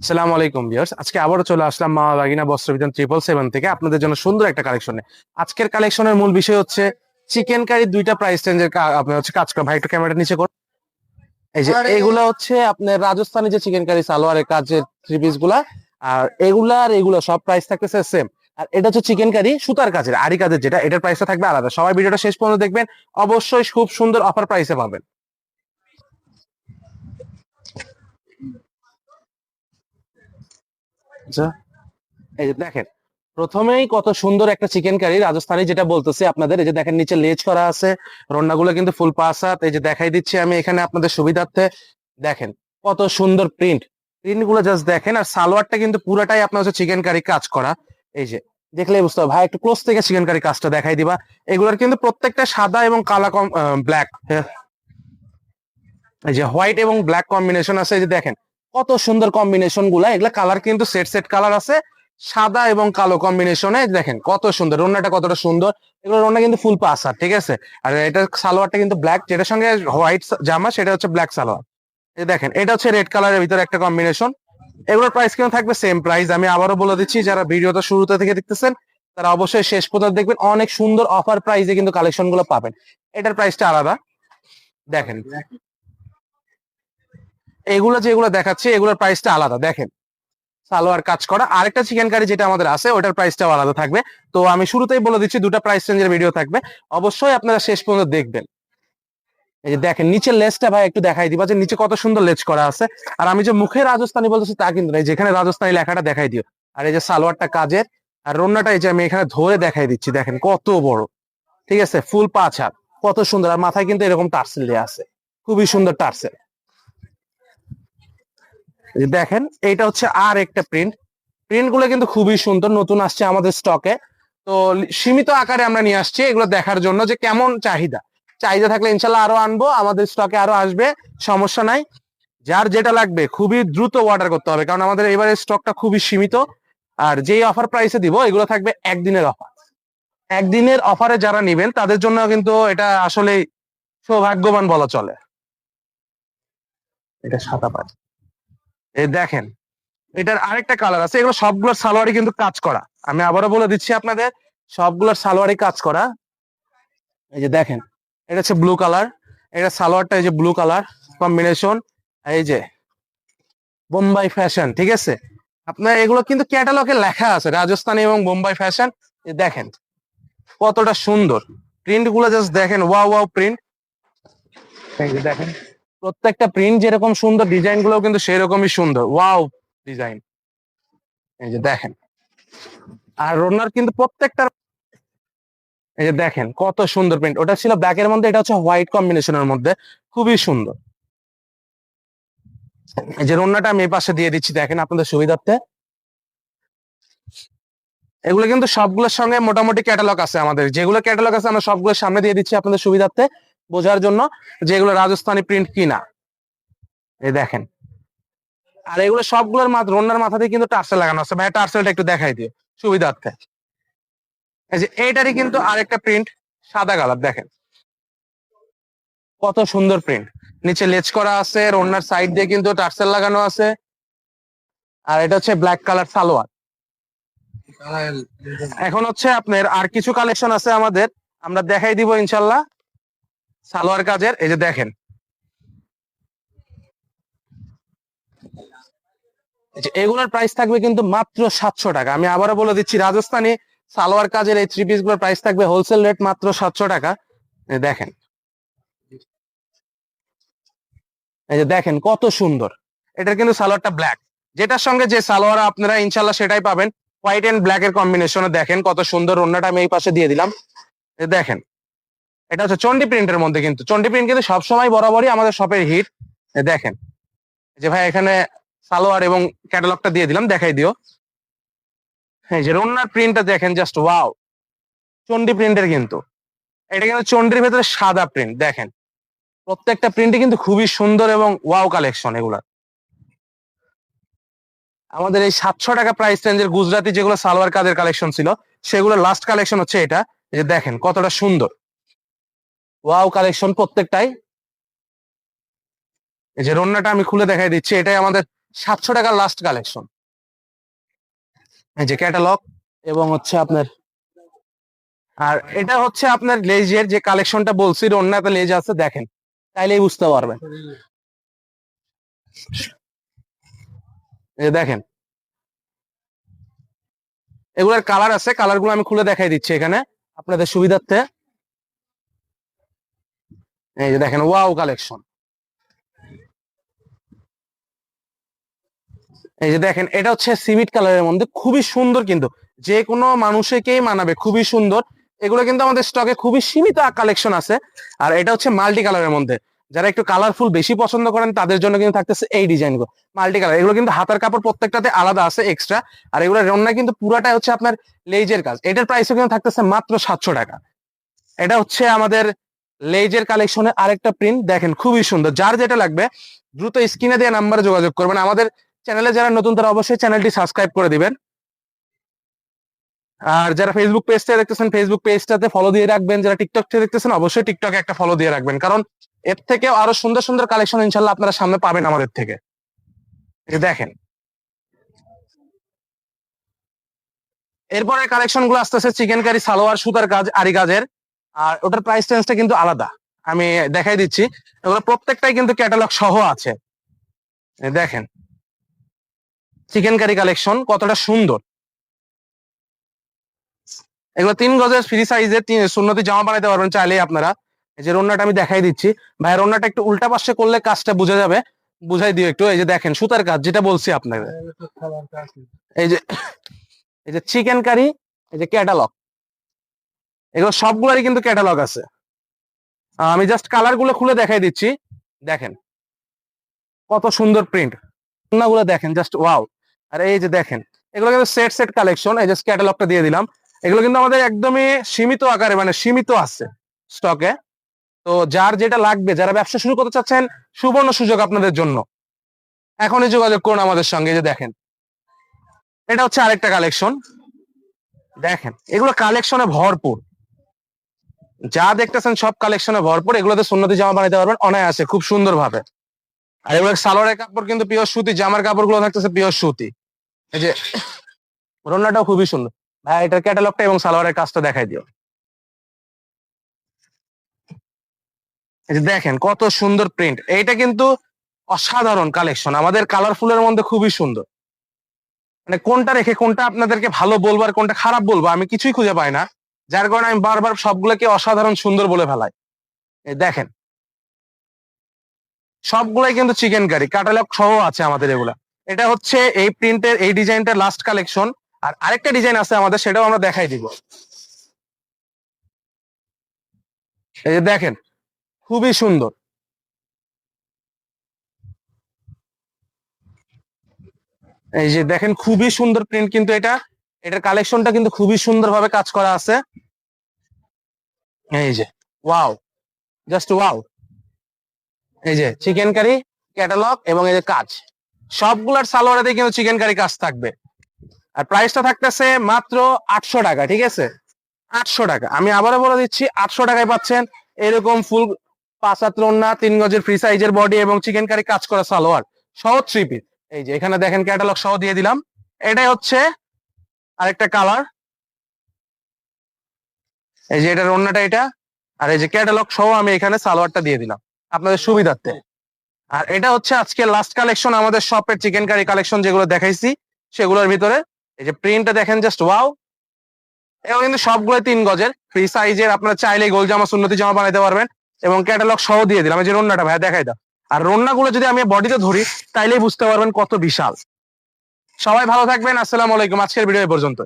আসসালামু আলাইকুম ভিউয়ার্স আজকে আবারও চলে আসলাম মা বাগিনা বস্ত্র বিধান ট্রিপল সেভেন থেকে আপনাদের জন্য সুন্দর একটা কালেকশনে আজকের কালেকশনের মূল বিষয় হচ্ছে চিকেন কারি দুইটা প্রাইস রেঞ্জের আপনার হচ্ছে কাজ করা। ভাই একটু ক্যামেরাটা নিচে কর এই যে এগুলো হচ্ছে আপনার রাজস্থানি যে চিকেন কারি সালোয়ারের কাজের থ্রি পিসগুলা আর এগুলা আর এগুলো সব প্রাইস থাকতেছে সেম আর এটা হচ্ছে চিকেন কারি সুতার কাজের আরি কাজের যেটা এটার প্রাইসটা থাকবে আলাদা। সবাই ভিডিওটা শেষ পর্যন্ত দেখবেন। অবশ্যই খুব সুন্দর অফার প্রাইসে পাবেন। আচ্ছা। এই যে দেখেন, প্রথমেই কত সুন্দর একটা চিকেন কারি রাজস্থানি যেটা বলতেছি আপনাদের, এই যে দেখেন নিচে লেজ করা আছে, রান্নাগুলো কিন্তু ফুল পাসাত এই যে দেখাই দিচ্ছি আমি এখানে আপনাদের সুবিধার্থে। দেখেন কত সুন্দর প্রিন্ট প্রিন্টগুলো জাস্ট দেখেন, আর সালোয়ারটা কিন্তু পুরোটাই আপনার হচ্ছে চিকেন কারি কাজ করা। এই যে দেখলে বুঝতে হবে ভাই, একটু ক্লোজ থেকে চিকেন কারি কাজটা দেখাই দিবা। এগুলোর কিন্তু প্রত্যেকটা সাদা এবং কালা কম ব্ল্যাক এই যে হোয়াইট এবং ব্ল্যাক কম্বিনেশন আছে, এই যে দেখেন কত সুন্দর কম্বিনেশনগুলা। এগুলা কালার কিন্তু সেট সেট কালার আছে। সাদা এবং কালো কম্বিনেশনে দেখেন কত সুন্দর। রোনাটা কতটা সুন্দর। এগুলো রোনা কিন্তু ফুল পাসার, ঠিক আছে? আর এটা সালোয়ারটা কিন্তু ব্ল্যাক যেটার সঙ্গে হোয়াইট জামা, সেটা হচ্ছে ব্ল্যাক সালোয়ার। দেখেন, এটা হচ্ছে রেড কালারের ভিতরে একটা কম্বিনেশন এগুলোর প্রাইস কিন্তু থাকবে সেম প্রাইস আমি আবারও বলে দিচ্ছি, যারা ভিডিওটা শুরুতে থেকে দেখতেছেন, তারা অবশ্যই শেষ পর্যন্ত দেখবেন। অনেক সুন্দর অফার প্রাইসে কিন্তু কালেকশনগুলো পাবেন। এটার প্রাইসটা আলাদা। দেখেন এগুলো যেগুলো দেখাচ্ছে, এগুলোর প্রাইসটা আলাদা। দেখেন, সালোয়ার কাজ করা। আরেকটা চিকেন কারি যেটা আমাদের আছে, ওটার প্রাইসটাও আলাদা থাকবে। তো আমি শুরুতেই বলে দিচ্ছি, দুটো প্রাইস রেঞ্জের ভিডিও থাকবে। অবশ্যই আপনারা শেষ পর্যন্ত দেখবেন। এই যে দেখেন, নিচের লেসটা ভাই একটু দেখাই দিবা যে নিচে কত সুন্দর লেজ করা আছে। আর আমি যে মুখে রাজস্থানি বলতেছি, তা কিন্তু নাই যেখানে রাজস্থানি লেখাটা দেখাই দিও। আর এই যে সালোয়ারটা কাজের, আর রন্নাটা এই যে আমি এখানে ধরে দেখাই দিচ্ছি, দেখেন কত বড়। ঠিক আছে? ফুল হাত। কত সুন্দর। আর মাথায় কিন্তু এরকম টার্সেল দেওয়া আছে। খুবই সুন্দর টার্সেল। দেখেন এটা হচ্ছে আর একটা প্রিন্ট প্রিন্টগুলো কিন্তু খুবই সুন্দর, নতুন আসছে আমাদের স্টকে তো সীমিত আকারে আমরা নিয়ে আসছি এগুলো দেখার জন্য যে কেমন চাহিদা। চাহিদা থাকলে ইনশাল্লাহ আরও আনব, আমাদের স্টকে আরও আসবে, সমস্যা নাই। যার যেটা লাগবে, খুবই দ্রুত অর্ডার করতে হবে, কারণ আমাদের এবারে স্টকটা খুবই সীমিত। আর যেই অফার প্রাইসে দিব, এগুলো থাকবে একদিনের অফার একদিনের অফারে যারা নিবেন, তাদের জন্য কিন্তু এটা আসলে সৌভাগ্যবান বলা চলে। এটা সাদা পাঁচ এই দেখেন, এটার আরেকটা কালার আছে, এগুলো সবগুলোর সালোয়ারই কিন্তু কাজ করা। আমি আবারও বলে দিচ্ছি আপনাদের, সবগুলোর সালোয়ারই কাজ করা। এই যে দেখেন, এটা হচ্ছে ব্লু কালার এটা সালোয়ারটা এই যে ব্লু কালার কম্বিনেশন এই যে বোম্বাই ফ্যাশন ঠিক আছে? আপনার এগুলো কিন্তু ক্যাটালগে লেখা আছে, রাজস্থানী এবং বোম্বাই ফ্যাশন দেখেন, কতটা সুন্দর। প্রিন্টগুলো জাস্ট দেখেন ওয়া ওয়াও প্রিন্ট দেখেন প্রত্যেকটা প্রিন্ট যেরকম সুন্দর ডিজাইনগুলো কিন্তু সেরকমই সুন্দর। ওয়াও ডিজাইন এই যে দেখেন। আর রোনার কিন্তু প্রত্যেকটা এই যে দেখেন, কত সুন্দর প্রিন্ট ওটা ছিল ব্ল্যাক এর মধ্যে, এটা হচ্ছে হোয়াইট কম্বিনেশনের মধ্যে। খুবই সুন্দর। এই যে রোনাটা আমি এই পাশে দিয়ে দিচ্ছি, দেখেন আপনাদের সুবিধার্থে। এগুলো কিন্তু সবগুলোর সঙ্গে মোটামুটি ক্যাটালগ আছে আমাদের। যেগুলো ক্যাটালগ আছে আমরা সবগুলোর সামনে দিয়ে দিচ্ছি আপনাদের সুবিধার্থে। বোঝার জন্য যে এগুলো রাজস্থানি প্রিন্ট কিনা। এই দেখেন। আর এগুলো সবগুলোর মাথা রন্নার মাথাতে কিন্তু টার্সেল লাগানো আছে। ভাই টার্সেলটা একটু দেখাই দিও। সুবিধার্থে। এই যে এইটারই কিন্তু আরেকটা প্রিন্ট সাদা কালার দেখেন। কত সুন্দর প্রিন্ট নিচে লেজ করা আছে রন্নার সাইড দিয়ে কিন্তু টার্সেল লাগানো আছে। আর এটা হচ্ছে ব্ল্যাক কালার সালোয়ার। এখন হচ্ছে আপনার আর কিছু কালেকশন আছে আমাদের। আমরা দেখাই দিব ইনশাল্লাহ। সালোয়ার কাজের, এই যে দেখেন। এগুলোর প্রাইস থাকবে কিন্তু মাত্র সাতশো টাকা। আমি আবারও বলে দিচ্ছি, রাজস্থানী সালোয়ার কাজের এই থ্রি পিসগুলোর প্রাইস থাকবে হোলসেল রেট মাত্র সাতশো টাকা। দেখেন। এই যে দেখেন, কত সুন্দর। এটার কিন্তু সালোয়ারটা ব্ল্যাক যেটার সঙ্গে যে সালোয়ার আপনারা ইনশাল্লাহ সেটাই পাবেন। হোয়াইট এন্ড ব্ল্যাক এর কম্বিনেশনে দেখেন কত সুন্দর। অন্যটা আমি এই পাশে দিয়ে দিলাম। দেখেন। এটা হচ্ছে চন্ডি প্রিন্টের মধ্যে কিন্তু। চন্ডি প্রিন্ট কিন্তু সবসময় বরাবরই আমাদের শপের হিট দেখেন। যে ভাই, এখানে সালোয়ার এবং ক্যাটালগটা দিয়ে দিলাম, দেখাই দিও। হ্যাঁ যে রন্নার প্রিন্টটা দেখেন জাস্ট ওয়াও চন্ডি প্রিন্টের কিন্তু। এটা কিন্তু চন্ডির ভেতরে সাদা প্রিন্ট দেখেন। প্রত্যেকটা প্রিন্টই কিন্তু খুবই সুন্দর এবং ওয়াও কালেকশন এগুলা। আমাদের এই সাতশো টাকা প্রাইস রেঞ্জের গুজরাটি যেগুলো সালোয়ার কাজের কালেকশন ছিল সেগুলো লাস্ট কালেকশন হচ্ছে এটা। যে দেখেন, কতটা সুন্দর। ওয়াও কালেকশন প্রত্যেকটাই। এই যে রন্নাটা আমি খুলে দেখাই দিচ্ছি, এটাই আমাদের সাতশো টাকার লাস্ট কালেকশন এই যে ক্যাটালগ এবং হচ্ছে আপনার, আর এটা হচ্ছে আপনার লেজের যে কালেকশনটা বলছি অন্যতে লেজ আছে, দেখেন, তাইলেই বুঝতে পারবেন। দেখেন, এগুলোর কালার আছে কালারগুলো আমি খুলে দেখাই দিচ্ছি এখানে, আপনাদের সুবিধার্থে। এই যে দেখেন, ওয়াও কালেকশন। এই যে দেখেন, এটা হচ্ছে সিমিট কালারের মধ্যে, খুবই সুন্দর কিন্তু। যে কোনো মানুষকেই মানাবে, খুবই সুন্দর। এগুলো কিন্তু আমাদের স্টকে খুবই সীমিত কালেকশন আছে। আর এটা হচ্ছে মাল্টি কালারের মধ্যে। যারা একটু কালারফুল বেশি পছন্দ করেন, তাদের জন্য কিন্তু থাকতেছে এই ডিজাইনগুলো। মাল্টি কালার এগুলো কিন্তু হাতার কাপড় প্রত্যেকটাতে আলাদা আছে এক্সট্রা আর এগুলো রন্না কিন্তু পুরাটাই হচ্ছে আপনার লেজের কাজ। এটার প্রাইসও কিন্তু থাকতেছে মাত্র সাতশো টাকা। এটা হচ্ছে আমাদের লেজের কালেকশনের আরেকটা প্রিন্ট দেখেন, খুবই সুন্দর। যার যেটা লাগবে, দ্রুত স্ক্রিনে দেওয়া নাম্বারে যোগাযোগ করবেন। আমাদের চ্যানেলে যারা নতুন, তারা অবশ্যই চ্যানেলটি সাবস্ক্রাইব করে দিবেন। আর যারা ফেসবুক পেজটা দেখতেছেন ফেসবুক পেজটাতে ফলো দিয়ে রাখবেন। যারা টিকটক দেখতেছেন, অবশ্যই টিকটকে একটা ফলো দিয়ে রাখবেন। কারণ এর থেকে আরও সুন্দর সুন্দর কালেকশন ইনশাল্লাহ আপনারা সামনে পাবেন আমাদের থেকে। দেখেন। এরপরে কালেকশনগুলো আসতেছে চিকেন কারি, সালোয়ার, সুতার কাজ আরি কাজের। আর ওটার প্রাইস টেন্সটা কিন্তু আলাদা। আমি দেখাই দিচ্ছি। এগুলো প্রত্যেকটাই কিন্তু ক্যাটালগ সহ আছে। দেখেন। চিকেন কারি কালেকশন কতটা সুন্দর। এগুলো তিন গজের ফ্রি সাইজের সুন্নতি জামা বানাইতে পারবেন চাইলেই আপনারা। এই যে রন্নাটা আমি দেখাই দিচ্ছি। ভাই, রন্নাটা একটু উল্টা পাশে করলে কাজটা বোঝা যাবে। বুঝাই দিও একটু। এই যে দেখেন, সুতার কাজ যেটা বলছি আপনাকে এই যে এই যে চিকেন কারি এই যে ক্যাটালগ এগুলো সবগুলোরই কিন্তু ক্যাটালগ আছে। আমি জাস্ট কালারগুলো খুলে দেখাই দিচ্ছি। দেখেন। কত সুন্দর প্রিন্টগুলো দেখেন জাস্ট ওয়াও আর এই যে দেখেন, এগুলো কিন্তু সেট সেট কালেকশন এই যে ক্যাটালগটা দিয়ে দিলাম। এগুলো কিন্তু আমাদের একদমই সীমিত আকারে মানে সীমিত আছে স্টকে তো যার যেটা লাগবে, যারা ব্যবসা শুরু করতে চাচ্ছেন, সুবর্ণ সুযোগ আপনাদের জন্য। এখনই যোগাযোগ করুন আমাদের সঙ্গে যে দেখেন। এটা হচ্ছে আরেকটা কালেকশন দেখেন, এগুলো কালেকশনে ভরপুর। যা দেখতেছেন সব কালেকশনে ভরপুর, এগুলোতে সুন্নতি জামা বানাইতে পারবেন, অনায়াসে, খুব সুন্দর ভাবে আর এগুলো সালোয়ারের কাপড় কিন্তু পিওর সুতি, জামার কাপড়গুলো থাকতেছে পিওর সুতি। এই যে রন্নাটাও খুবই সুন্দর। ভাই, এটার ক্যাটালগটা এবং সালোয়ারের কাজটা দেখাই দিও। এই যে দেখেন, কত সুন্দর প্রিন্ট এইটা কিন্তু অসাধারণ কালেকশন আমাদের কালারফুলের মধ্যে খুবই সুন্দর। মানে কোনটা রেখে কোনটা আপনাদেরকে ভালো বলব আর কোনটা খারাপ বলব, আমি কিছুই খুঁজে পাই না। যার কারণে আমি বারবার সবগুলোকে অসাধারণ সুন্দর বলে ফেলাই। দেখেন। সবগুলাই কিন্তু চিকেন কারি কাটালক সহ আছে আমাদের এগুলা। এটা হচ্ছে এই প্রিন্টের এই ডিজাইনটা লাস্ট কালেকশন আর আরেকটা ডিজাইন আছে আমাদের, সেটাও আমরা দেখাই দিব। এই যে দেখেন, খুবই সুন্দর। এই যে দেখেন, খুবই সুন্দর প্রিন্ট কিন্তু এটা। এটার কালেকশনটা কিন্তু খুবই সুন্দরভাবে কাজ করা আছে। এই যে ওয়াও জাস্ট ওয়াও এই যে চিকেন কারি ক্যাটালগ এবং এই যে কাজ। সবগুলার সালোয়ারেতে কিন্তু চিকেন কারি কাজ থাকবে। আর প্রাইসটা থাকতেছে মাত্র আটশো টাকা, ঠিক আছে? আটশো টাকা। আমি আবারও বলে দিচ্ছি, আটশো টাকায় পাচ্ছেন এরকম ফুল পাঁচ হাত তিন গজের ফ্রি সাইজের বডি এবং চিকেন কারি কাজ করা সালোয়ার। সহ থ্রি এই যে, এখানে দেখেন ক্যাটালগ সহ দিয়ে দিলাম। এটাই হচ্ছে আরেকটা কালার এই যে এটা রন্নাটা এটা, আর এই যে ক্যাটালগ সহ আমি এখানে সালোয়ারটা দিয়ে দিলাম আপনাদের সুবিধার্থে। আর এটা হচ্ছে আজকে লাস্ট কালেকশন আমাদের শপের চিকেন কারি কালেকশন যেগুলো দেখাইছি, সেগুলোর ভিতরে এই যে প্রিন্টটা দেখেন জাস্ট ওয়াও এগুলো কিন্তু সবগুলো তিন গজের ফ্রি সাইজের আপনারা চাইলে গোল জামা সুন্নতি জামা বানাইতে পারবেন এবং ক্যাটালগ সহ দিয়ে দিলাম। এই যে রন্নাটা ভাই দেখাই দাও। আর রন্নাগুলো যদি আমি বডিতে ধরি, তাইলেই বুঝতে পারবেন কত বিশাল। সবাই ভালো থাকবেন, আসসালামু আলাইকুম, আজকের ভিডিও পর্যন্ত